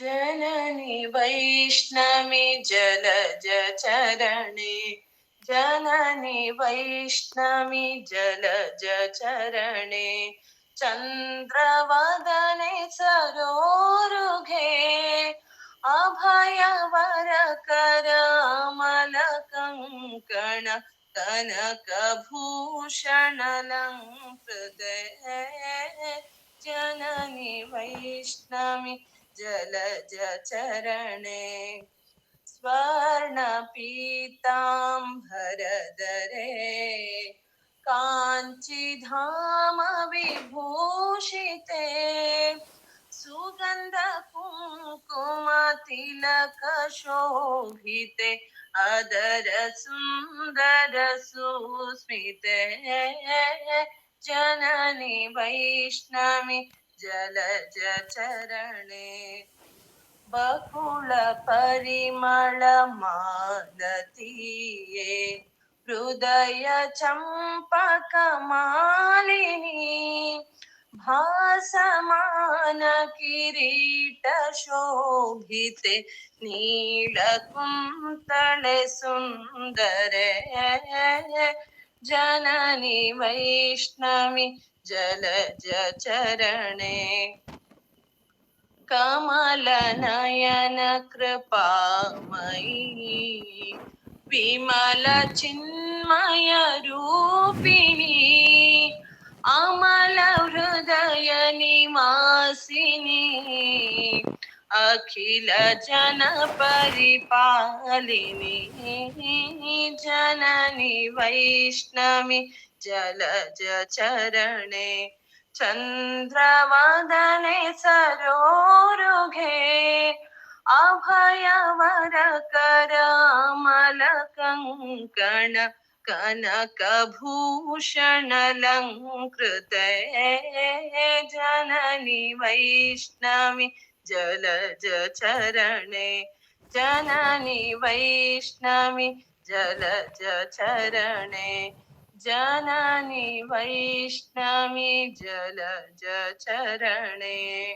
जननी वैष्णवी जलज चरणे। जननी वैष्णवी जलज चरणे। चन्द्रवदने सरोरुघे अभयवरकरामलकङ्कण हृदय जननी वैष्णवी जलज चरणे स्वर्णपीताम्बरधरे काञ्चिधाम विभूषिते सुगन्ध कुङ्कुमतिलकशोभिते अदर सुन्दर सुस्मिते। जननि वैष्णवी जलज चरणे बकुळ परिमळ मालतीये, हृदय चम्पक मालिनी, भासमान किरीट शोभिते नीलकुन्तले सुन्दरे जननि वैष्णवी जलज चरणे कृपामयी। हृदय निवासिनी अखिल जन परिपालिनी जननी वैष्णवी। जलज चरणे चन्द्रवदने सरोरुघे अभयवरकरामलकङ्कण कनकभूषणलङ्कृते जननि वैष्णवी जलज चरणे जननि वैष्णवी जलज चरणे जननि वैष्णवी जलज चरणे